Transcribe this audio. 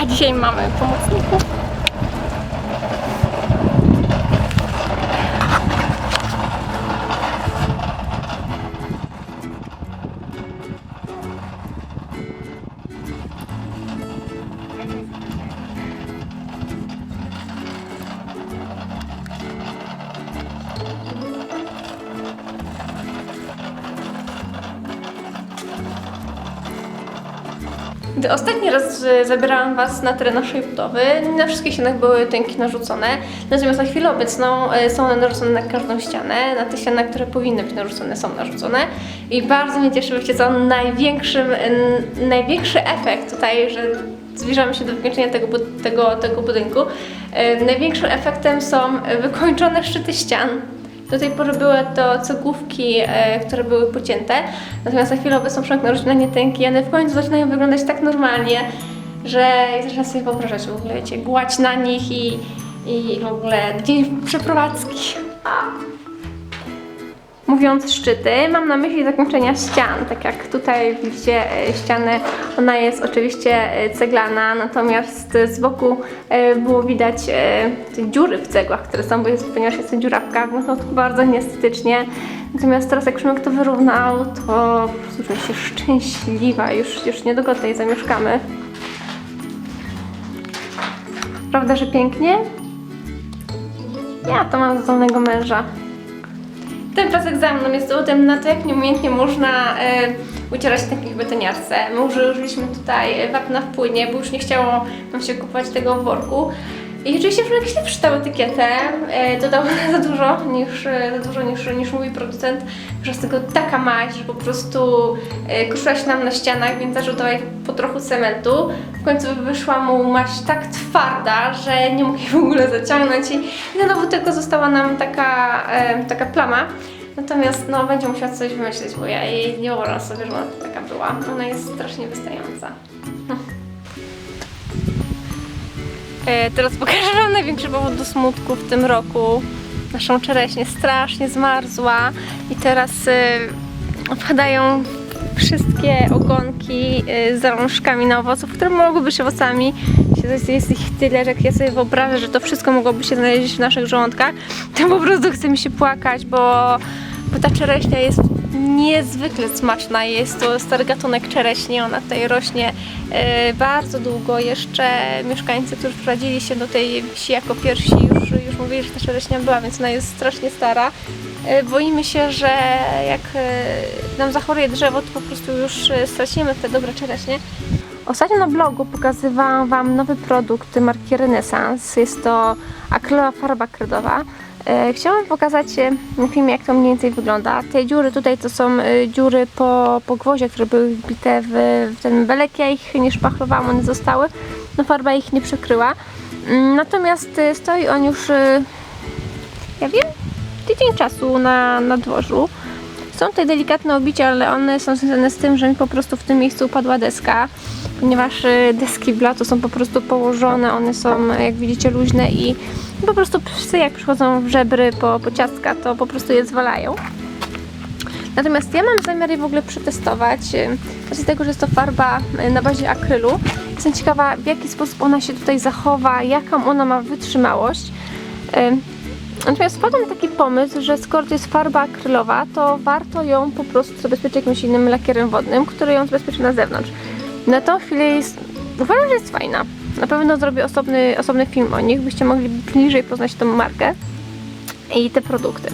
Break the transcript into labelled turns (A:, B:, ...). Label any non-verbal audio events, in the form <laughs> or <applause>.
A: A dzisiaj mamy pomocników. Gdy ostatni raz zabierałam Was na teren naszej budowy, na wszystkich ścianach były tęki narzucone, natomiast na chwilę obecną e, są one narzucone na każdą ścianę. Na te ściany, które powinny być narzucone, są narzucone. I bardzo mnie cieszy, wiecie co, największym, największy efekt tutaj, że zbliżamy się do wykończenia tego, tego, tego budynku, e, największym efektem są wykończone szczyty ścian. Do tej pory były to cegłówki, e, które były pocięte, natomiast na chwilę obecną przemknęły na nie tęki one w końcu zaczynają wyglądać tak normalnie, że zaczynam sobie wyobrażać w ogóle, wiecie, głać na nich i, i w ogóle dzień przeprowadzki. Mówiąc szczyty, mam na myśli zakończenia ścian. Tak jak tutaj widzicie e, ścianę, ona jest oczywiście e, ceglana, natomiast z boku e, było widać te dziury w cegłach, które są, bo jest, ponieważ jest to dziura w kawę, to bardzo nieestetycznie. Natomiast teraz jak Szymek to wyrównał, to czuję się szczęśliwa. Już, już niedługo tutaj zamieszkamy. Prawda, że pięknie? Ja to mam zdolnego męża. Ten pasek za mną jest dowodem na to, jak nieumiejętnie można e, ucierać takich betoniarce. My użyliśmy tutaj wapna w płynie, bo już nie chciało nam się kupować tego w worku. I oczywiście już jakiś przeczytał etykietę, e, dodał <laughs> za dużo niż, e, za dużo niż, niż mówi producent. Przez tego taka maść, że po prostu e, kruszyła się nam na ścianach, więc zaczął dawać po trochu cementu. W końcu wyszła mu maść tak twarda, że nie mógł jej w ogóle zaciągnąć i, dowód tego została nam taka, e, taka plama. Natomiast no, będzie musiała coś wymyślić, bo ja jej nie wyobrażam sobie, że ona taka była. Ona jest strasznie wystająca. <laughs> E, teraz pokażę Wam największy powód do smutku w tym roku. Naszą czereśnię strasznie zmarzła i teraz e, wpadają wszystkie ogonki e, z zalążkami na owoców, które mogłyby być owocami. Jest ich tyle, że jak ja sobie wyobrażę, że to wszystko mogłoby się znaleźć w naszych żołądkach, to po prostu chce mi się płakać, bo, bo ta czereśnia jest niezwykle smaczna. Jest to stary gatunek czereśni, ona tutaj rośnie e, bardzo długo. Jeszcze mieszkańcy, którzy wprowadzili się do tej wsi jako pierwsi, już, już mówili, że ta czereśnia była, więc ona jest strasznie stara. E, Boimy się, że jak e, nam zachoruje drzewo, to po prostu już stracimy te dobre czereśnie. Ostatnio na blogu pokazywałam Wam nowy produkt marki Renesans. Jest to akrylowa farba kredowa. E, Chciałam pokazać e, na filmie, jak to mniej więcej wygląda. Te dziury tutaj to są e, dziury po, po gwoździach, które były wbite w, w ten belek. Ja ich nie szpachlowałam, one zostały. No farba ich nie przykryła. Mm, Natomiast stoi on już, ja wiem, tydzień czasu na, na dworzu. Są tutaj delikatne obicia, ale one są związane z tym, że mi po prostu w tym miejscu upadła deska, ponieważ y, deski w lato są po prostu położone, one są jak widzicie luźne i po prostu psy jak przychodzą w żebry po, po ciastka, to po prostu je zwalają. Natomiast ja mam zamiar je w ogóle przetestować, y, z tego, że jest to farba y, na bazie akrylu. Jestem ciekawa, w jaki sposób ona się tutaj zachowa, jaką ona ma wytrzymałość. Natomiast wpadł taki pomysł, że skoro to jest farba akrylowa, to warto ją po prostu zabezpieczyć jakimś innym lakierem wodnym, który ją zabezpieczy na zewnątrz. Na tą chwilę jest, uważam, że jest fajna. Na pewno zrobię osobny, osobny film o nich, byście mogli bliżej poznać tą markę i te produkty.